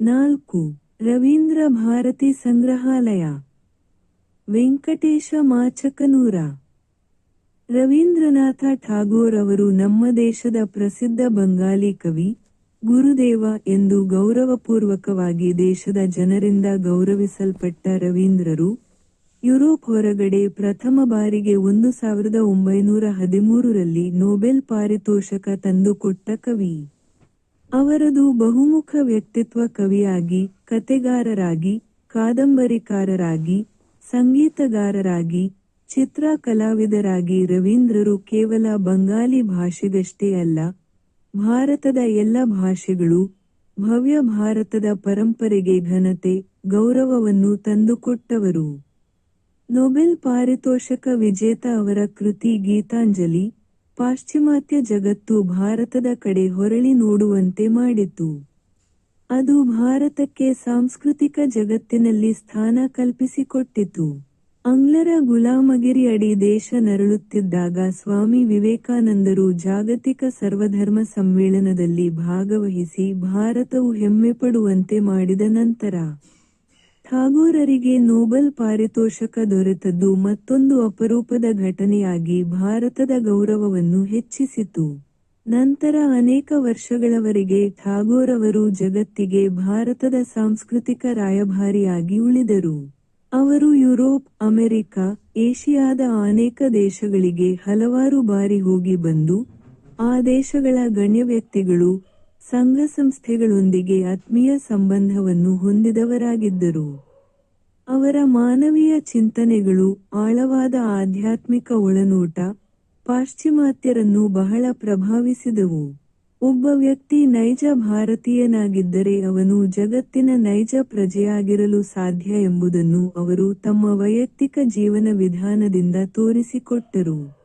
ನಾಲ್ಕು. ರವೀಂದ್ರ ಭಾರತಿ ಸಂಗ್ರಹಾಲಯ. ವೆಂಕಟೇಶ ಮಾಚಕನೂರ. ರವೀಂದ್ರನಾಥ ಠಾಗೋರ್ ಅವರು ನಮ್ಮ ದೇಶದ ಪ್ರಸಿದ್ಧ ಬಂಗಾಲಿ ಕವಿ, ಗುರುದೇವ ಎಂದು ಗೌರವಪೂರ್ವಕವಾಗಿ ದೇಶದ ಜನರಿಂದ ಗೌರವಿಸಲ್ಪಟ್ಟ ರವೀಂದ್ರರು, ಯುರೋಪ್ ಹೊರಗಡೆ ಪ್ರಥಮ ಬಾರಿಗೆ ಒಂದು ಸಾವಿರದ ಒಂಬೈನೂರ ಹದಿಮೂರರಲ್ಲಿ ನೊಬೆಲ್ ಪಾರಿತೋಷಕ ತಂದುಕೊಟ್ಟ ಕವಿ. ಅವರದು ಬಹುಮುಖ ವ್ಯಕ್ತಿತ್ವ ಕವಿಯಾಗಿ, ಕತೆಗಾರರಾಗಿ, ಕಾದಂಬರಿಕಾರರಾಗಿ, ಸಂಗೀತಗಾರರಾಗಿ ಚಿತ್ರ ಕಲಾವಿದರಾಗಿ ರವೀಂದ್ರರು ಕೇವಲ ಬಂಗಾಲಿ ಭಾಷೆಗಷ್ಟೇ ಅಲ್ಲ, ಭಾರತದ ಎಲ್ಲ ಭಾಷೆಗಳು, ಭವ್ಯ ಭಾರತದ ಪರಂಪರೆಗೆ ಘನತೆ, ಗೌರವವನ್ನು ತಂದುಕೊಟ್ಟವರು. ನೊಬೆಲ್ ಪಾರಿತೋಷಕ ವಿಜೇತ ಅವರ ಕೃತಿ ಗೀತಾಂಜಲಿ ಪಾಶ್ಚಿಮಾತ್ಯ ಜಗತ್ತು ಭಾರತದ ಕಡೆ ಹೊರಳಿ ನೋಡುವಂತೆ ಮಾಡಿತು. ಅದು ಭಾರತಕ್ಕೆ ಸಾಂಸ್ಕೃತಿಕ ಜಗತ್ತಿನಲ್ಲಿ ಸ್ಥಾನ ಕಲ್ಪಿಸಿಕೊಟ್ಟಿತು. ಆಂಗ್ಲರ ಗುಲಾಮಗಿರಿ ಅಡಿ ದೇಶ ನರಳುತ್ತಿದ್ದಾಗ ಸ್ವಾಮಿ ವಿವೇಕಾನಂದರು ಜಾಗತಿಕ ಸರ್ವಧರ್ಮ ಸಮ್ಮೇಳನದಲ್ಲಿ ಭಾಗವಹಿಸಿ ಭಾರತವು ಹೆಮ್ಮೆಪಡುವಂತೆ ಮಾಡಿದ ನಂತರ ಠಾಗೋರರಿಗೆ ನೊಬೆಲ್ ಪಾರಿತೋಷಕ ದೊರೆತದ್ದು ಮತ್ತೊಂದು ಅಪರೂಪದ ಘಟನೆಯಾಗಿ ಭಾರತದ ಗೌರವವನ್ನು ಹೆಚ್ಚಿಸಿತು. ನಂತರ ಅನೇಕ ವರ್ಷಗಳವರೆಗೆ ಠಾಗೋರ್ ಅವರು ಜಗತ್ತಿಗೆ ಭಾರತದ ಸಾಂಸ್ಕೃತಿಕ ರಾಯಭಾರಿಯಾಗಿ ಉಳಿದರು. ಅವರು ಯುರೋಪ್, ಅಮೆರಿಕ, ಏಷಿಯಾದ ಅನೇಕ ದೇಶಗಳಿಗೆ ಹಲವಾರು ಬಾರಿ ಹೋಗಿ ಬಂದು, ಆ ದೇಶಗಳ ಗಣ್ಯ ವ್ಯಕ್ತಿಗಳು ಸಂಘ ಸಂಸ್ಥೆಗಳೊಂದಿಗೆ ಆತ್ಮೀಯ ಸಂಬಂಧವನ್ನು ಹೊಂದಿದವರಾಗಿದ್ದರು. ಅವರ ಮಾನವೀಯ ಚಿಂತನೆಗಳು, ಆಳವಾದ ಆಧ್ಯಾತ್ಮಿಕ ಒಳನೋಟ, ಪಾಶ್ಚಿಮಾತ್ಯರನ್ನು ಬಹಳ ಪ್ರಭಾವಿಸಿದವು. ಒಬ್ಬ ವ್ಯಕ್ತಿ ನೈಜ ಭಾರತೀಯನಾಗಿದ್ದರೆ ಅವನು ಜಗತ್ತಿನ ನೈಜ ಪ್ರಜೆಯಾಗಿರಲು ಸಾಧ್ಯ ಎಂಬುದನ್ನು ಅವರು ತಮ್ಮ ವೈಯಕ್ತಿಕ ಜೀವನ ವಿಧಾನದಿಂದ ತೋರಿಸಿಕೊಟ್ಟರು.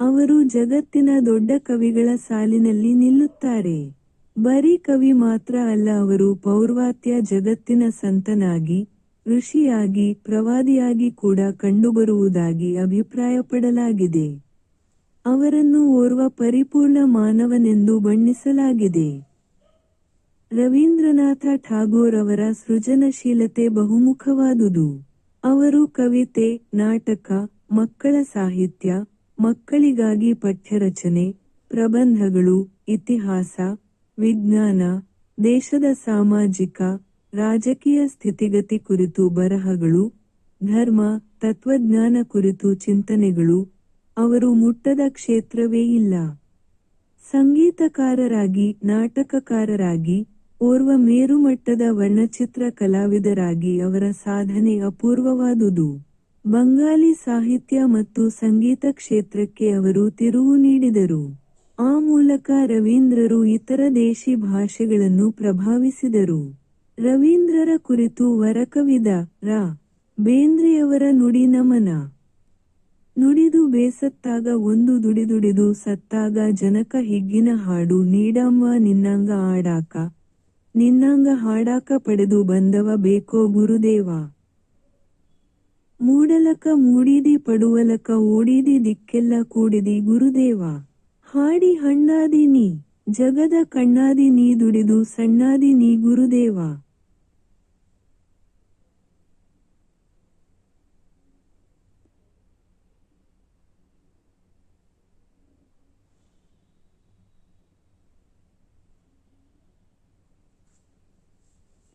ಅವರು ಜಗತ್ತಿನ ದೊಡ್ಡ ಕವಿಗಳ ಸಾಲಿನಲ್ಲಿ ನಿಲ್ಲುತ್ತಾರೆ. ಬರೀ ಕವಿ ಮಾತ್ರ ಅಲ್ಲ, ಅವರು ಪೌರ್ವಾತ್ಯ ಜಗತ್ತಿನ ಸಂತನಾಗಿ, ಋಷಿಯಾಗಿ, ಪ್ರವಾದಿಯಾಗಿ ಕೂಡ ಕಂಡುಬರುವುದಾಗಿ ಅಭಿಪ್ರಾಯಪಡಲಾಗಿದೆ. ಅವರನ್ನು ಓರ್ವ ಪರಿಪೂರ್ಣ ಮಾನವನೆಂದು ಬಣ್ಣಿಸಲಾಗಿದೆ. ರವೀಂದ್ರನಾಥ ಠಾಗೋರ್ ಅವರ ಸೃಜನಶೀಲತೆ ಬಹುಮುಖವಾದುದು. ಅವರು ಕವಿತೆ, ನಾಟಕ, ಮಕ್ಕಳ ಸಾಹಿತ್ಯ, ಮಕ್ಕಳಿಗಾಗಿ ಪಠ್ಯರಚನೆ, ಪ್ರಬಂಧಗಳು, ಇತಿಹಾಸ ವಿಜ್ಞಾನ, ದೇಶದ ಸಾಮಾಜಿಕ, ರಾಜಕೀಯ ಸ್ಥಿತಿಗತಿ ಕುರಿತು ಬರಹಗಳು, ಧರ್ಮ, ತತ್ವಜ್ಞಾನ ಕುರಿತು ಚಿಂತನೆಗಳು, ಅವರು ಮುಟ್ಟದ ಕ್ಷೇತ್ರವೇ ಇಲ್ಲ. ಸಂಗೀತಕಾರರಾಗಿ, ನಾಟಕಕಾರರಾಗಿ, ಓರ್ವ ಮೇರುಮಟ್ಟದ ವರ್ಣಚಿತ್ರ ಕಲಾವಿದರಾಗಿ ಅವರ ಸಾಧನೆ ಅಪೂರ್ವವಾದುದು. ಬಂಗಾಲಿ ಸಾಹಿತ್ಯ ಮತ್ತು ಸಂಗೀತ ಕ್ಷೇತ್ರಕ್ಕೆ ಅವರು ತಿರುವು ನೀಡಿದರು. ಆ ಮೂಲಕ ರವೀಂದ್ರರು ಇತರ ದೇಶಿ ಭಾಷೆಗಳನ್ನು ಪ್ರಭಾವಿಸಿದರು. ರವೀಂದ್ರರ ಕುರಿತು ವರಕವಿದ ರಾ. ಬೇಂದ್ರೆಯವರ ನುಡಿ ನಮನ. ನುಡಿದು ಬೇಸತ್ತಾಗ ಒಂದು ದುಡಿದುಡಿದು ಸತ್ತಾಗ ಜನಕ ಹಿಗ್ಗಿನ ಹಾಡು ನೀಡಮ್ಮ ನಿನ್ನಂಗ ಆಡಾಕ ನಿನ್ನಂಗ ಹಾಡಾಕ ಪಡೆದು ಬಂದವ ಬೇಕೋ ಗುರುದೇವ. ಮೂಡಲಕ ಮೂಡಿದಿ ಪಡುವಲಕ ಓಡಿದಿ ದಿಕ್ಕೆಲ್ಲ ಕೂಡಿದಿ ಗುರುದೇವ. ಹಾಡಿ ಹಣ್ಣಾದಿ ನೀ, ಜಗದ ಕಣ್ಣಾದಿ ನೀ ದುಡಿದು ಸಣ್ಣಾದಿ ನೀ ಗುರುದೇವ.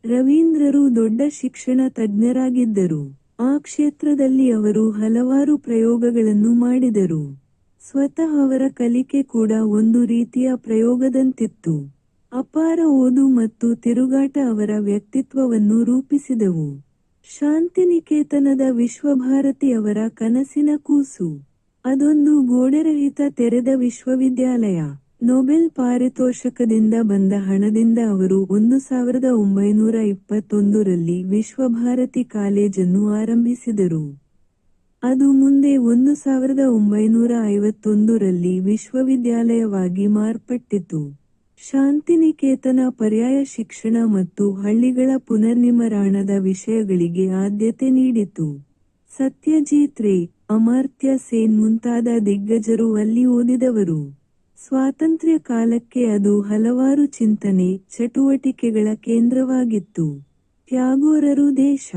ರವೀಂದ್ರರು ದೊಡ್ಡ ಶಿಕ್ಷಣ ತಜ್ಞರಾಗಿದ್ದರು. ಆ ಕ್ಷೇತ್ರದಲ್ಲಿ ಅವರು ಹಲವಾರು ಪ್ರಯೋಗಗಳನ್ನು ಮಾಡಿದರು. ಸ್ವತಃ ಅವರ ಕಲಿಕೆ ಕೂಡ ಒಂದು ರೀತಿಯ ಪ್ರಯೋಗದಂತಿತ್ತು. ಅಪಾರ ಓದು ಮತ್ತು ತಿರುಗಾಟ ಅವರ ವ್ಯಕ್ತಿತ್ವವನ್ನು ರೂಪಿಸಿದವು. ಶಾಂತಿನಿಕೇತನದ ವಿಶ್ವಭಾರತಿ ಅವರ ಕನಸಿನ ಕೂಸು. ಅದೊಂದು ಗೋಡೆರಹಿತ ತೆರೆದ ವಿಶ್ವವಿದ್ಯಾಲಯ. ನೊಬೆಲ್ ಪಾರಿತೋಷಕದಿಂದ ಬಂದ ಹಣದಿಂದ ಅವರು ಒಂದು ಸಾವಿರದ ಒಂಬೈನೂರ ಇಪ್ಪತ್ತೊಂದರಲ್ಲಿ ವಿಶ್ವಭಾರತಿ ಕಾಲೇಜನ್ನು ಆರಂಭಿಸಿದರು. ಅದು ಮುಂದೆ ಒಂದು ಸಾವಿರದ ಒಂಬೈನೂರ ಐವತ್ತೊಂದರಲ್ಲಿ ವಿಶ್ವವಿದ್ಯಾಲಯವಾಗಿ ಮಾರ್ಪಟ್ಟಿತು. ಶಾಂತಿನಿಕೇತನ ಪರ್ಯಾಯ ಶಿಕ್ಷಣ ಮತ್ತು ಹಳ್ಳಿಗಳ ಪುನರ್ನಿರ್ಮಾಣದ ವಿಷಯಗಳಿಗೆ ಆದ್ಯತೆ ನೀಡಿತು. ಸತ್ಯಜೀತ್ ರೇ, ಅಮರ್ತ್ಯ ಸೇನ್ ಮುಂತಾದ ದಿಗ್ಗಜರು ಅಲ್ಲಿ ಓದಿದವರು. ಸ್ವಾತಂತ್ರ್ಯ ಕಾಲಕ್ಕೆ ಅದು ಹಲವಾರು ಚಿಂತನೆ, ಚಟುವಟಿಕೆಗಳ ಕೇಂದ್ರವಾಗಿತ್ತು. ತ್ಯಾಗೋರರು ದೇಶ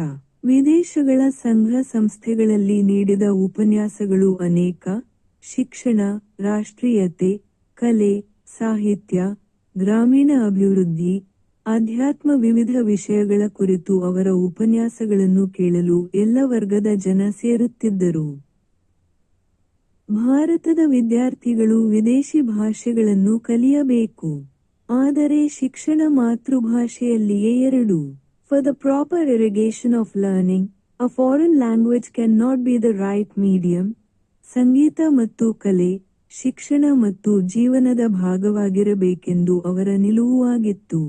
ವಿದೇಶಗಳ ಸಂಘ ಸಂಸ್ಥೆಗಳಲ್ಲಿ ನೀಡಿದ ಉಪನ್ಯಾಸಗಳು ಅನೇಕ. ಶಿಕ್ಷಣ, ರಾಷ್ಟ್ರೀಯತೆ, ಕಲೆ, ಸಾಹಿತ್ಯ, ಗ್ರಾಮೀಣ ಅಭಿವೃದ್ಧಿ, ಆಧ್ಯಾತ್ಮ ವಿವಿಧ ವಿಷಯಗಳ ಕುರಿತು ಅವರ ಉಪನ್ಯಾಸಗಳನ್ನು ಕೇಳಲು ಎಲ್ಲ ವರ್ಗದ ಜನ ಸೇರುತ್ತಿದ್ದರು. ಭಾರತದ ವಿದ್ಯಾರ್ಥಿಗಳು ವಿದೇಶಿ ಭಾಷೆಗಳನ್ನು ಕಲಿಯಬೇಕು. ಆದರೆ ಶಿಕ್ಷಣ ಮಾತೃಭಾಷೆಯಲ್ಲಿಯೇ ಎರಡು. The proper irrigation of learning a foreign language can not be the right medium ಸಂಗೀತ ಮತ್ತು ಕಲೆ, ಶಿಕ್ಷಣ ಮತ್ತು ಜೀವನದ ಭಾಗವಾಗಿರಬೇಕೆಂದು ಅವರ ನಿಲುವಾಗಿತ್ತು.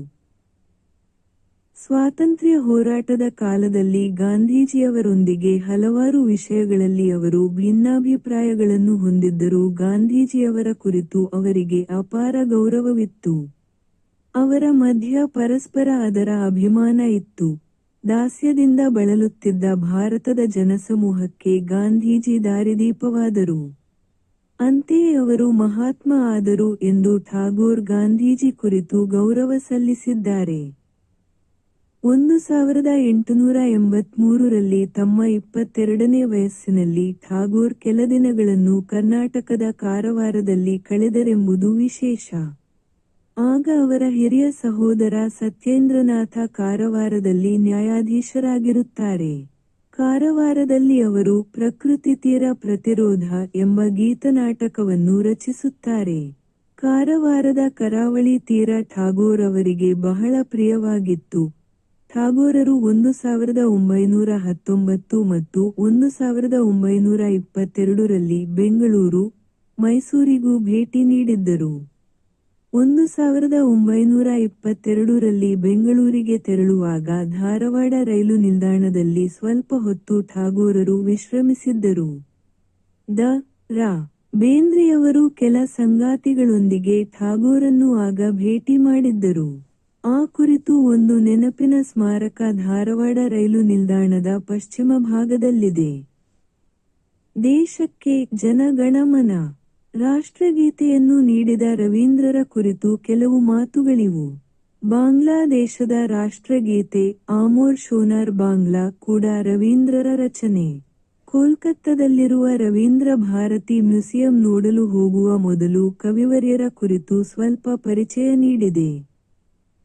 ಸ್ವಾತಂತ್ರ್ಯ ಹೋರಾಟದ ಕಾಲದಲ್ಲಿ ಗಾಂಧೀಜಿಯವರೊಂದಿಗೆ ಹಲವಾರು ವಿಷಯಗಳಲ್ಲಿ ಅವರು ಭಿನ್ನಾಭಿಪ್ರಾಯಗಳನ್ನು ಹೊಂದಿದ್ದರೂ ಗಾಂಧೀಜಿಯವರ ಕುರಿತು ಅವರಿಗೆ ಅಪಾರ ಗೌರವವಿತ್ತು. ಅವರ ಮಧ್ಯ ಪರಸ್ಪರ ಅದರ ಅಭಿಮಾನ ಇತ್ತು. ದಾಸ್ಯದಿಂದ ಬಳಲುತ್ತಿದ್ದ ಭಾರತದ ಜನಸಮೂಹಕ್ಕೆ ಗಾಂಧೀಜಿ ದಾರಿದೀಪವಾದರು. ಅಂತೆಯೇ ಅವರು ಮಹಾತ್ಮ ಆದರು ಎಂದು ಠಾಗೋರ್ ಗಾಂಧೀಜಿ ಕುರಿತು ಗೌರವ ಸಲ್ಲಿಸಿದ್ದಾರೆ. ಒಂದು ಸಾವಿರದ ಎಂಟುನೂರ ಎಂಬತ್ಮೂರರಲ್ಲಿ ತಮ್ಮ ಇಪ್ಪತ್ತೆರಡನೇ ವಯಸ್ಸಿನಲ್ಲಿ ಠಾಗೋರ್ ಕೆಲ ದಿನಗಳನ್ನು ಕರ್ನಾಟಕದ ಕಾರವಾರದಲ್ಲಿ ಕಳೆದರೆಂಬುದು ವಿಶೇಷ. ಆಗ ಅವರ ಹಿರಿಯ ಸಹೋದರ ಸತ್ಯೇಂದ್ರನಾಥ ಕಾರವಾರದಲ್ಲಿ ನ್ಯಾಯಾಧೀಶರಾಗಿರುತ್ತಾರೆ. ಕಾರವಾರದಲ್ಲಿ ಅವರು ಪ್ರಕೃತಿ ತೀರ ಪ್ರತಿರೋಧ ಎಂಬ ಗೀತನಾಟಕವನ್ನು ರಚಿಸುತ್ತಾರೆ. ಕಾರವಾರದ ಕರಾವಳಿ ತೀರ ಠಾಗೋರ್ ಅವರಿಗೆ ಬಹಳ ಪ್ರಿಯವಾಗಿತ್ತು. ಠಾಗೋರರು ಒಂದು ಸಾವಿರದ ಒಂಬೈನೂರ ಹತ್ತೊಂಬತ್ತು ಮತ್ತು ಒಂದು ಸಾವಿರದ ಒಂಬೈನೂರ ಇಪ್ಪತ್ತೆರಡರಲ್ಲಿ ಬೆಂಗಳೂರು, ಮೈಸೂರಿಗೂ ಭೇಟಿ ನೀಡಿದ್ದರು. ಒಂದು ಸಾವಿರದ ಒಂಬೈನೂರ ಇಪ್ಪತ್ತೆರಡರಲ್ಲಿ ಬೆಂಗಳೂರಿಗೆ ತೆರಳುವಾಗ ಧಾರವಾಡ ರೈಲು ನಿಲ್ದಾಣದಲ್ಲಿ ಸ್ವಲ್ಪ ಹೊತ್ತು ಠಾಗೋರರು ವಿಶ್ರಮಿಸಿದ್ದರು. ದ. ರಾ. ಬೇಂದ್ರೆಯವರು ಕೆಲ ಸಂಗಾತಿಗಳೊಂದಿಗೆ ಠಾಗೋರನ್ನು ಆಗ ಭೇಟಿ ಮಾಡಿದ್ದರು. ಆ ಕುರಿತು ಒಂದು ನೆನಪಿನ ಸ್ಮಾರಕ ಧಾರವಾಡ ರೈಲು ನಿಲ್ದಾಣದ ಪಶ್ಚಿಮ ಭಾಗದಲ್ಲಿದೆ. ದೇಶಕ್ಕೆ ಜನಗಣಮನ. ರಾಷ್ಟ್ರಗೀತೆಯನ್ನು ನೀಡಿದ ರವೀಂದ್ರರ ಕುರಿತು ಕೆಲವು ಮಾತುಗಳಿವು. ಬಾಂಗ್ಲಾದೇಶದ ರಾಷ್ಟ್ರಗೀತೆ ಆಮೋರ್ ಶೋನಾರ್ ಬಾಂಗ್ಲಾ ಕೂಡ ರವೀಂದ್ರರ ರಚನೆ. ಕೋಲ್ಕತ್ತಾದಲ್ಲಿರುವ ರವೀಂದ್ರ ಭಾರತಿ ಮ್ಯೂಸಿಯಂ ನೋಡಲು ಹೋಗುವ ಮೊದಲು ಕವಿವರ್ಯರ ಕುರಿತು ಸ್ವಲ್ಪ ಪರಿಚಯ ನೀಡಿದೆ.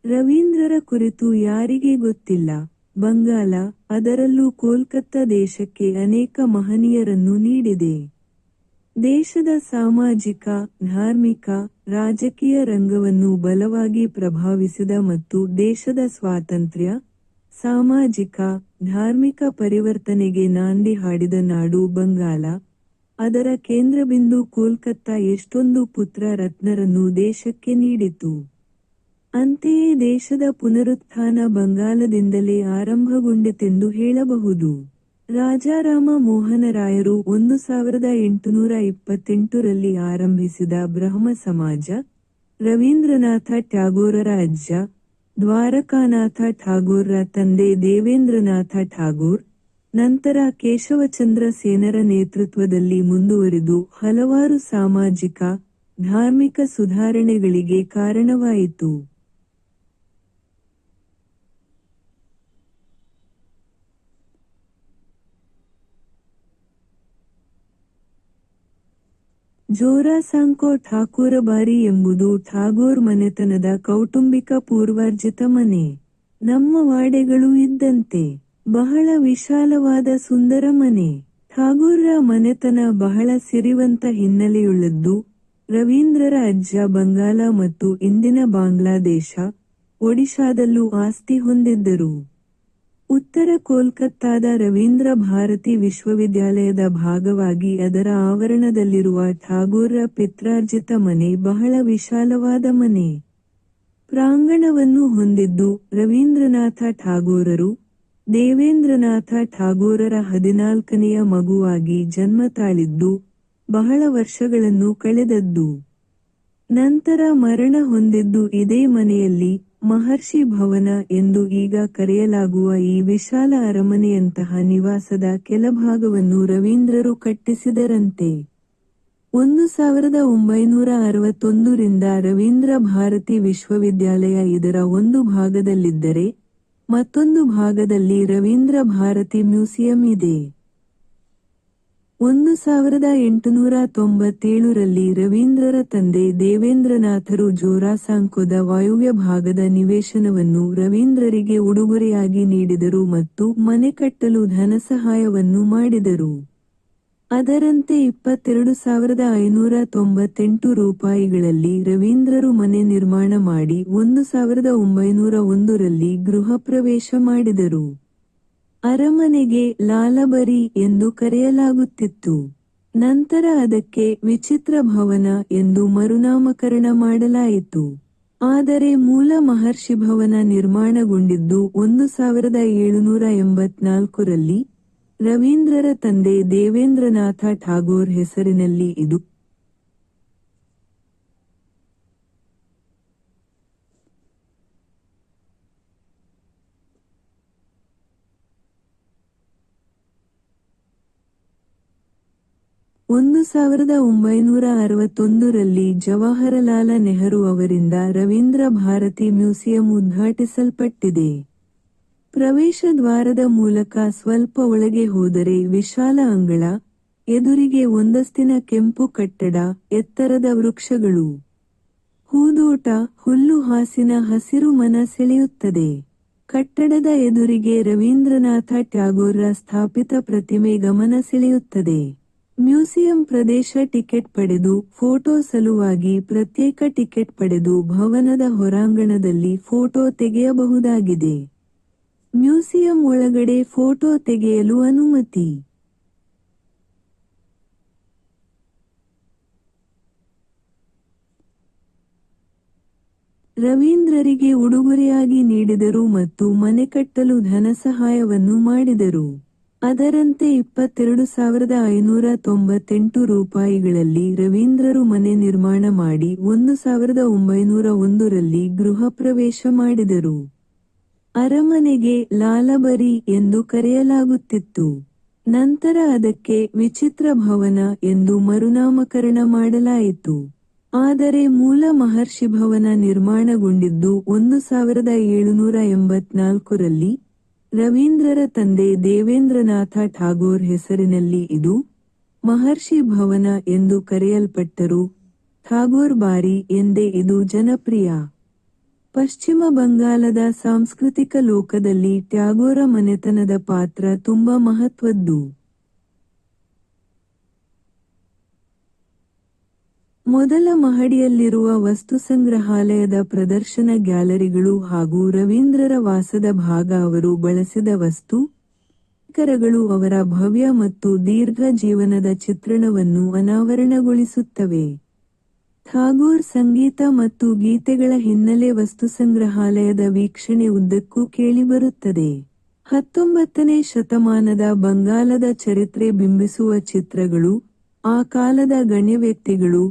ರವೀಂದ್ರರ ಕುರಿತು ಯಾರಿಗೆ ಗೊತ್ತಿಲ್ಲ. ಬಂಗಾಲ ಅದರಲ್ಲೂ ಕೋಲ್ಕತ್ತಾ ದೇಶಕ್ಕೆ ಅನೇಕ ಮಹನೀಯರನ್ನು ನೀಡಿದೆ. ದೇಶದ ಸಾಮಾಜಿಕ, ಧಾರ್ಮಿಕ, ರಾಜಕೀಯ ರಂಗವನ್ನು ಬಲವಾಗಿ ಪ್ರಭಾವಿಸಿದ ಮತ್ತು ದೇಶದ ಸ್ವಾತಂತ್ರ್ಯ, ಸಾಮಾಜಿಕ, ಧಾರ್ಮಿಕ ಪರಿವರ್ತನೆಗೆ ನಾಂದಿ ಹಾಡಿದ ನಾಡು ಬಂಗಾಲ ಅದರ ಕೇಂದ್ರಬಿಂದು ಕೋಲ್ಕತ್ತಾ ಎಷ್ಟೊಂದು ಪುತ್ರ ರತ್ನರನ್ನು ದೇಶಕ್ಕೆ ನೀಡಿತು. ಅಂತೆಯೇ ದೇಶದ ಪುನರುತ್ಥಾನ ಬಂಗಾಲದಿಂದಲೇ ಆರಂಭಗೊಂಡಿತೆಂದು ಹೇಳಬಹುದು. ರಾಜಾರಾಮ ಮೋಹನರಾಯರು ಒಂದು ಸಾವಿರದ ಎಂಟುನೂರ ಇಪ್ಪತ್ತೆಂಟರಲ್ಲಿ ಆರಂಭಿಸಿದ ಬ್ರಹ್ಮ ಸಮಾಜ, ರವೀಂದ್ರನಾಥ ಟ್ಯಾಗೋರರ ಅಜ್ಜ ದ್ವಾರಕಾನಾಥ ಠಾಗೋರ್ರ ತಂದೆ ದೇವೇಂದ್ರನಾಥ ಠಾಗೋರ್, ನಂತರ ಕೇಶವಚಂದ್ರ ಸೇನರ ನೇತೃತ್ವದಲ್ಲಿ ಮುಂದುವರಿದು ಹಲವಾರು ಸಾಮಾಜಿಕ, ಧಾರ್ಮಿಕ ಸುಧಾರಣೆಗಳಿಗೆ ಕಾರಣವಾಯಿತು. ಜೋರಾಸಾಂಕೋ ಠಾಕೂರಬಾರಿ ಎಂಬುದು ಠಾಗೋರ್ ಮನೆತನದ ಕೌಟುಂಬಿಕ ಪೂರ್ವಾರ್ಜಿತ ಮನೆ. ನಮ್ಮ ವಾಡೆಗಳು ಇದ್ದಂತೆ, ಬಹಳ ವಿಶಾಲವಾದ ಸುಂದರ ಮನೆ. ಠಾಗೂರ್ರ ಮನೆತನ ಬಹಳ ಸಿರಿವಂತ ಹಿನ್ನೆಲೆಯುಳ್ಳದ್ದು, ರವೀಂದ್ರರ ಅಜ್ಜ ಬಂಗಾಲ ಮತ್ತು ಇಂದಿನ ಬಾಂಗ್ಲಾದೇಶ, ಒಡಿಶಾದಲ್ಲೂ ಆಸ್ತಿ ಹೊಂದಿದ್ದರು. ಉತ್ತರ ಕೋಲ್ಕತ್ತಾದ ರವೀಂದ್ರ ಭಾರತಿ ವಿಶ್ವವಿದ್ಯಾಲಯದ ಭಾಗವಾಗಿ ಅದರ ಆವರಣದಲ್ಲಿರುವ ಠಾಗೂರ್ರ ಪಿತ್ರಾರ್ಜಿತ ಮನೆ ಬಹಳ ವಿಶಾಲವಾದ ಮನೆ. ಪ್ರಾಂಗಣವನ್ನು ಹೊಂದಿದ್ದು ರವೀಂದ್ರನಾಥ ಠಾಗೋರರು, ದೇವೇಂದ್ರನಾಥ ಠಾಗೋರರ ಹದಿನಾಲ್ಕನೆಯ ಮಗುವಾಗಿ ಜನ್ಮ ತಾಳಿದ್ದು ಬಹಳ ವರ್ಷಗಳನ್ನು ಕಳೆದದ್ದು. ನಂತರ ಮರಣ ಹೊಂದಿದ್ದು ಇದೇ ಮನೆಯಲ್ಲಿ ಮಹರ್ಷಿ ಭವನ ಎಂದು ಈಗ ಕರೆಯಲಾಗುವ ಈ ವಿಶಾಲ ಅರಮನೆಯಂತಹ ನಿವಾಸದ ಕೆಲ ಭಾಗವನ್ನು ರವೀಂದ್ರರು ಕಟ್ಟಿಸಿದರಂತೆ. ಒಂದು ಸಾವಿರದ ಒಂಬೈನೂರ ಅರವತ್ತೊಂದರಿಂದ ರವೀಂದ್ರ ಭಾರತಿ ವಿಶ್ವವಿದ್ಯಾಲಯ ಇದರ ಒಂದು ಭಾಗದಲ್ಲಿದ್ದರೆ, ಮತ್ತೊಂದು ಭಾಗದಲ್ಲಿ ರವೀಂದ್ರ ಭಾರತಿ ಮ್ಯೂಸಿಯಂ ಇದೆ. ಒಂದು ಸಾವಿರದ ಎಂಟುನೂರ ತೊಂಬತ್ತೇಳರಲ್ಲಿ ರವೀಂದ್ರರ ತಂದೆ ದೇವೇಂದ್ರನಾಥರು ಜೋರಾಸಾಂಕೋದ ವಾಯುವ್ಯ ಭಾಗದ ನಿವೇಶನವನ್ನು ರವೀಂದ್ರರಿಗೆ ಉಡುಗೊರೆಯಾಗಿ ನೀಡಿದರು ಮತ್ತು ಮನೆ ಕಟ್ಟಲು ಧನಸಹಾಯವನ್ನು ಮಾಡಿದರು. ಅದರಂತೆ ಇಪ್ಪತ್ತೆರಡು ಸಾವಿರದ ಐನೂರ ತೊಂಬತ್ತೆಂಟು ರೂಪಾಯಿಗಳಲ್ಲಿ ರವೀಂದ್ರರು ಮನೆ ನಿರ್ಮಾಣ ಮಾಡಿ ಒಂದು ಸಾವಿರದ ಒಂಬೈನೂರ ಒಂದರಲ್ಲಿ ಗೃಹ ಪ್ರವೇಶ ಮಾಡಿದರು. ಅರಮನೆಗೆ ಲಾಲಬರಿ ಎಂದು ಕರೆಯಲಾಗುತ್ತಿತ್ತು. ನಂತರ ಅದಕ್ಕೆ ವಿಚಿತ್ರ ಭವನ ಎಂದು ಮರುನಾಮಕರಣ ಮಾಡಲಾಯಿತು. ಆದರೆ ಮೂಲ ಮಹರ್ಷಿ ಭವನ ನಿರ್ಮಾಣಗೊಂಡಿದ್ದು ಒಂದು ಸಾವಿರದ ಏಳುನೂರ ಎಂಬತ್ನಾಲ್ಕರಲ್ಲಿ ರವೀಂದ್ರರ ತಂದೆ ದೇವೇಂದ್ರನಾಥ ಠಾಗೋರ್ ಹೆಸರಿನಲ್ಲಿ ಇದು ಒಂದು ಸಾವಿರದ ಒಂಬೈನೂರ ಅರವತ್ತೊಂದರಲ್ಲಿ ಜವಾಹರಲಾಲ ನೆಹರು ಅವರಿಂದ ರವೀಂದ್ರ ಭಾರತಿ ಮ್ಯೂಸಿಯಂ ಉದ್ಘಾಟಿಸಲ್ಪಟ್ಟಿದೆ. ಪ್ರವೇಶ ದ್ವಾರದ ಮೂಲಕ ಸ್ವಲ್ಪ ಒಳಗೆ ಹೋದರೆ ವಿಶಾಲ ಅಂಗಳ, ಎದುರಿಗೆ ಒಂದಸ್ತಿನ ಕೆಂಪು ಕಟ್ಟಡ, ಎತ್ತರದ ವೃಕ್ಷಗಳು. ಹೂದೋಟ, ಹುಲ್ಲು ಹಾಸಿನ ಹಸಿರು ಮನ ಸೆಳೆಯುತ್ತದೆ. ಕಟ್ಟಡದ ಎದುರಿಗೆ ರವೀಂದ್ರನಾಥ ಟ್ಯಾಗೋರ್ರ ಸ್ಥಾಪಿತ ಪ್ರತಿಮೆ ಗಮನ ಸೆಳೆಯುತ್ತದೆ. ಮ್ಯೂಸಿಯಂ ಪ್ರದೇಶ ಟಿಕೆಟ್ ಪಡೆದು ಫೋಟೋ ಸಲುವಾಗಿ ಪ್ರತ್ಯೇಕ ಟಿಕೆಟ್ ಪಡೆದು ಭವನದ ಹೊರಾಂಗಣದಲ್ಲಿ ಫೋಟೋ ತೆಗೆಯಬಹುದಾಗಿದೆ. ಮ್ಯೂಸಿಯಂ ಒಳಗಡೆ ಫೋಟೋ ತೆಗೆಯಲು ಅನುಮತಿ. ರವೀಂದ್ರರಿಗೆ ಉಡುಗೊರೆಯಾಗಿ ನೀಡಿದರು ಮತ್ತು ಮನೆ ಕಟ್ಟಲು ಧನಸಹಾಯವನ್ನು ಮಾಡಿದರು. ಅದರಂತೆ ಇಪ್ಪತ್ತೆರಡು ಸಾವಿರದ ಐನೂರ ತೊಂಬತ್ತೆಂಟು ರೂಪಾಯಿಗಳಲ್ಲಿ ರವೀಂದ್ರರು ಮನೆ ನಿರ್ಮಾಣ ಮಾಡಿ ಒಂದು ಸಾವಿರದ ಒಂಬೈನೂರ ಒಂದರಲ್ಲಿ ಗೃಹ ಪ್ರವೇಶ ಮಾಡಿದರು. ಅರಮನೆಗೆ ಲಾಲಬರಿ ಎಂದು ಕರೆಯಲಾಗುತ್ತಿತ್ತು. ನಂತರ ಅದಕ್ಕೆ ವಿಚಿತ್ರ ಭವನ ಎಂದು ಮರುನಾಮಕರಣ ಮಾಡಲಾಯಿತು. ಆದರೆ ಮೂಲ ಮಹರ್ಷಿ ಭವನ ನಿರ್ಮಾಣಗೊಂಡಿದ್ದು ಒಂದು ಸಾವಿರದ ಏಳುನೂರ ಎಂಬತ್ನಾಲ್ಕರಲ್ಲಿ ರವೀಂದ್ರರ ತಂದೆ ದೇವೇಂದ್ರನಾಥ ಠಾಗೋರ್ ಹೆಸರಿನಲ್ಲಿ ಇದು ಮಹರ್ಷಿ ಭವನ ಎಂದು ಕರೆಯಲ್ಪಟ್ಟರು. ಠಾಗೋರ್ ಬಾರಿ ಎಂದೇ ಇದು ಜನಪ್ರಿಯ. ಪಶ್ಚಿಮ ಬಂಗಾಲದ ಸಾಂಸ್ಕೃತಿಕ ಲೋಕದಲ್ಲಿ ಟ್ಯಾಗೋರ ಮನೆತನದ ಪಾತ್ರ ತುಂಬಾ ಮಹತ್ವದ್ದು. ಮೊದಲ ಮಹಡಿಯಲ್ಲಿರುವ ವಸ್ತು ಸಂಗ್ರಹಾಲಯದ ಪ್ರದರ್ಶನ ಗ್ಯಾಲರಿಗಳು ಹಾಗೂ ರವೀಂದ್ರರ ವಾಸದ ಭಾಗ ಅವರು ಬಳಸಿದ ವಸ್ತು ಕರಗಳು ಅವರ ಭವ್ಯ ಮತ್ತು ದೀರ್ಘ ಜೀವನದ ಚಿತ್ರಣವನ್ನು ಅನಾವರಣಗೊಳಿಸುತ್ತವೆ. ಠಾಗೋರ್ ಸಂಗೀತ ಮತ್ತು ಗೀತೆಗಳ ಹಿನ್ನೆಲೆ ವಸ್ತು ಸಂಗ್ರಹಾಲಯದ ವೀಕ್ಷಣೆ ಉದ್ದಕ್ಕೂ ಕೇಳಿಬರುತ್ತದೆ. ಹತ್ತೊಂಬತ್ತನೇ ಶತಮಾನದ ಬಂಗಾಲದ ಚರಿತ್ರೆ ಬಿಂಬಿಸುವ ಚಿತ್ರಗಳು, ಆ ಕಾಲದ ಗಣ್ಯ ವ್ಯಕ್ತಿಗಳು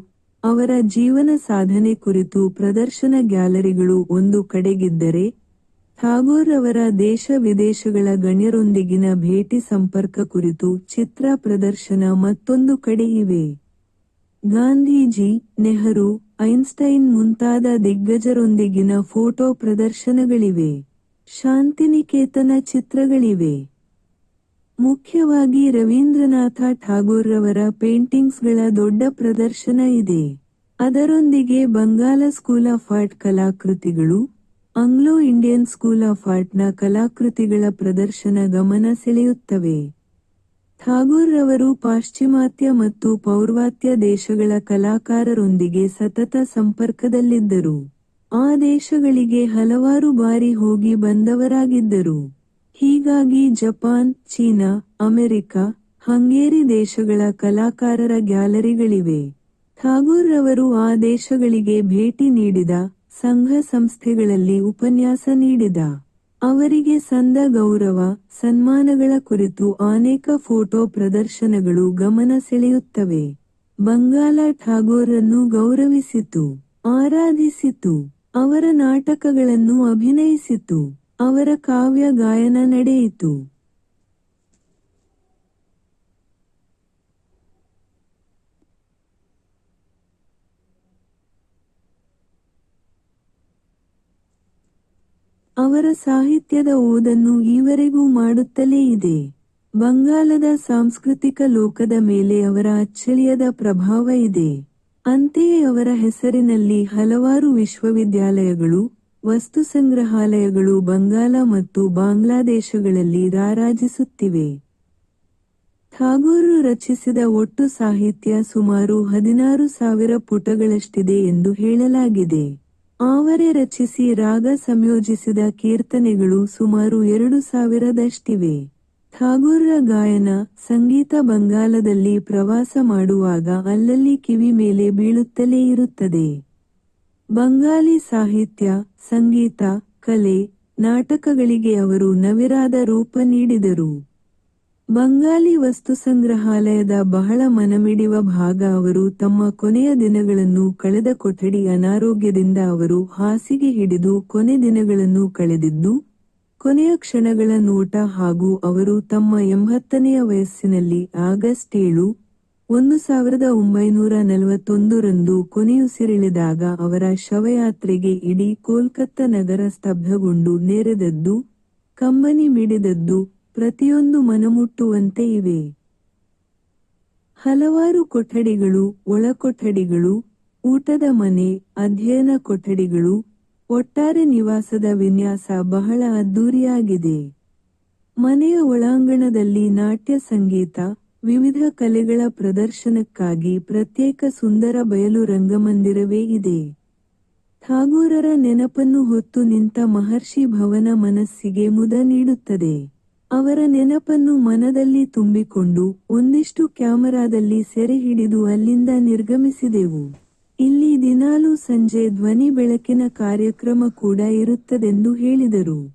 ಅವರ ಜೀವನ ಸಾಧನೆ ಕುರಿತು ಪ್ರದರ್ಶನ ಗ್ಯಾಲರಿಗಳು ಒಂದು ಕಡೆಗಿದ್ದರೆ, ಠಾಗೋರ್ ಅವರ ದೇಶ ವಿದೇಶಗಳ ಗಣ್ಯರೊಂದಿಗಿನ ಭೇಟಿ ಸಂಪರ್ಕ ಕುರಿತು ಚಿತ್ರ ಪ್ರದರ್ಶನ ಮತ್ತೊಂದು ಕಡೆ ಇವೆ. ಗಾಂಧೀಜಿ, ನೆಹರು, ಐನ್ಸ್ಟೈನ್ ಮುಂತಾದ ದಿಗ್ಗಜರೊಂದಿಗಿನ ಫೋಟೋ ಪ್ರದರ್ಶನಗಳಿವೆ. ಶಾಂತಿನಿಕೇತನ ಚಿತ್ರಗಳಿವೆ. ಮುಖ್ಯವಾಗಿ ರವೀಂದ್ರನಾಥ ಠಾಗೋರ್ರವರ ಪೇಂಟಿಂಗ್ಸ್ಗಳ ದೊಡ್ಡ ಪ್ರದರ್ಶನ ಇದೆ. ಅದರೊಂದಿಗೆ ಬಂಗಾಲ ಸ್ಕೂಲ್ ಆಫ್ ಆರ್ಟ್ ಕಲಾಕೃತಿಗಳು, ಆಂಗ್ಲೋ ಇಂಡಿಯನ್ ಸ್ಕೂಲ್ ಆಫ್ ಆರ್ಟ್ನ ಕಲಾಕೃತಿಗಳ ಪ್ರದರ್ಶನ ಗಮನ ಸೆಳೆಯುತ್ತವೆ. ಠಾಗೋರ್ ರವರು ಪಾಶ್ಚಿಮಾತ್ಯ ಮತ್ತು ಪೌರ್ವಾತ್ಯ ದೇಶಗಳ ಕಲಾಕಾರರೊಂದಿಗೆ ಸತತ ಸಂಪರ್ಕದಲ್ಲಿದ್ದರು. ಆ ದೇಶಗಳಿಗೆ ಹಲವಾರು ಬಾರಿ ಹೋಗಿ ಬಂದವರಾಗಿದ್ದರು. ಹೀಗಾಗಿ ಜಪಾನ್, ಚೀನಾ, ಅಮೆರಿಕ, ಹಂಗೇರಿ ದೇಶಗಳ ಕಲಾಕಾರರ ಗ್ಯಾಲರಿಗಳಿವೆ. ಠಾಗೂರ್ ರವರು ಆ ದೇಶಗಳಿಗೆ ಭೇಟಿ ನೀಡಿದ ಸಂಘ ಸಂಸ್ಥೆಗಳಲ್ಲಿ ಉಪನ್ಯಾಸ ನೀಡಿದ. ಅವರಿಗೆ ಸಂದ ಗೌರವ, ಸನ್ಮಾನಗಳ ಕುರಿತು ಅನೇಕ ಫೋಟೋ ಪ್ರದರ್ಶನಗಳು ಗಮನ ಸೆಳೆಯುತ್ತವೆ. ಬಂಗಾಲ ಠಾಗೋರನ್ನು ಗೌರವಿಸಿತು, ಆರಾಧಿಸಿತು, ಅವರ ನಾಟಕಗಳನ್ನು ಅಭಿನಯಿಸಿತು. ಅವರ ಕಾವ್ಯ ಗಾಯನ ನಡೆಯಿತು. ಅವರ ಸಾಹಿತ್ಯದ ಓದನ್ನು ಈವರೆಗೂ ಮಾಡುತ್ತಲೇ ಇದೆ. ಬಂಗಾಲದ ಸಾಂಸ್ಕೃತಿಕ ಲೋಕದ ಮೇಲೆ ಅವರ ಅಚ್ಚಳಿಯದ ಪ್ರಭಾವ ಇದೆ. ಅಂತೆಯೇ ಅವರ ಹೆಸರಿನಲ್ಲಿ ಹಲವಾರು ವಿಶ್ವವಿದ್ಯಾಲಯಗಳು ವಸ್ತು ಸಂಗ್ರಹಾಲಯಗಳು ಬಂಗಾಲ ಮತ್ತು ಬಾಂಗ್ಲಾದೇಶಗಳಲ್ಲಿ ರಾರಾಜಿಸುತ್ತಿವೆ. ಠಾಗೋರ್ ರಚಿಸಿದ ಒಟ್ಟು ಸಾಹಿತ್ಯ ಸುಮಾರು ಹದಿನಾರು ಸಾವಿರ ಪುಟಗಳಷ್ಟಿದೆ ಎಂದು ಹೇಳಲಾಗಿದೆ. ಆವರೆ ರಚಿಸಿ ರಾಗ ಸಂಯೋಜಿಸಿದ ಕೀರ್ತನೆಗಳು ಸುಮಾರು ಎರಡು ಸಾವಿರದಷ್ಟಿವೆ. ಠಾಗೋರ್ರ ಗಾಯನ ಸಂಗೀತ ಬಂಗಾಲದಲ್ಲಿ ಪ್ರವಾಸ ಮಾಡುವಾಗ ಅಲ್ಲಲ್ಲಿ ಕಿವಿ ಮೇಲೆ ಬೀಳುತ್ತಲೇ ಇರುತ್ತದೆ. ಬಂಗಾಲಿ ಸಾಹಿತ್ಯ, ಸಂಗೀತ, ಕಲೆ, ನಾಟಕಗಳಿಗೆ ಅವರು ನವಿರಾದ ರೂಪ ನೀಡಿದರು. ಬಂಗಾಲಿ ವಸ್ತು ಸಂಗ್ರಹಾಲಯದ ಬಹಳ ಮನಮಿಡಿವ ಭಾಗ ಅವರು ತಮ್ಮ ಕೊನೆಯ ದಿನಗಳನ್ನು ಕಳೆದ ಕೊಠಡಿ ಅನಾರೋಗ್ಯದಿಂದ ಅವರು ಹಾಸಿಗೆ ಹಿಡಿದು ಕೊನೆ ದಿನಗಳನ್ನು ಕಳೆದಿದ್ದು, ಕೊನೆಯ ಕ್ಷಣಗಳ ನೋಟ ಹಾಗೂ ಅವರು ತಮ್ಮ ಎಂಬತ್ತನೆಯ ವಯಸ್ಸಿನಲ್ಲಿ ಆಗಸ್ಟ್ ಏಳು ಒಂದು ಸಾವಿರದ ಒಂಬೈನೂರ ನಲವತ್ತೊಂದರಂದು ಕೊನೆಯುಸಿರೆಳೆದಾಗ ಅವರ ಶವಯಾತ್ರೆಗೆ ಇಡೀ ಕೋಲ್ಕತ್ತಾ ನಗರ ಸ್ತಬ್ಧಗೊಂಡು ನೆರೆದದ್ದು, ಕಂಬನಿ ಮಿಡಿದದ್ದು ಪ್ರತಿಯೊಂದು ಮನಮುಟ್ಟುವಂತೆ ಇವೆ. ಹಲವಾರು ಕೊಠಡಿಗಳು, ಒಳಕೊಠಡಿಗಳು, ಊಟದ ಮನೆ, ಅಧ್ಯಯನ ಕೊಠಡಿಗಳು, ಒಟ್ಟಾರೆ ನಿವಾಸದ ವಿನ್ಯಾಸ ಬಹಳ ಅದ್ದೂರಿಯಾಗಿದೆ. ಮನೆಯ ಒಳಾಂಗಣದಲ್ಲಿ ನಾಟ್ಯ ಸಂಗೀತ ವಿವಿಧ ಕಲೆಗಳ ಪ್ರದರ್ಶನಕ್ಕಾಗಿ ಪ್ರತ್ಯೇಕ ಸುಂದರ ಬಯಲು ರಂಗಮಂದಿರವೇ ಇದೆ. ಠಾಗೂರರ ನೆನಪನ್ನು ಹೊತ್ತು ನಿಂತ ಮಹರ್ಷಿ ಭವನ ಮನಸ್ಸಿಗೆ ಮುದ ನೀಡುತ್ತದೆ. ಅವರ ನೆನಪನ್ನು ಮನದಲ್ಲಿ ತುಂಬಿಕೊಂಡು ಒಂದಿಷ್ಟು ಕ್ಯಾಮರಾದಲ್ಲಿ ಸೆರೆ ಹಿಡಿದು ಅಲ್ಲಿಂದ ನಿರ್ಗಮಿಸಿದೆವು. ಇಲ್ಲಿ ದಿನಾಲೂ ಸಂಜೆ ಧ್ವನಿ ಬೆಳಕಿನ ಕಾರ್ಯಕ್ರಮ ಕೂಡ ಇರುತ್ತದೆಂದು ಹೇಳಿದರು.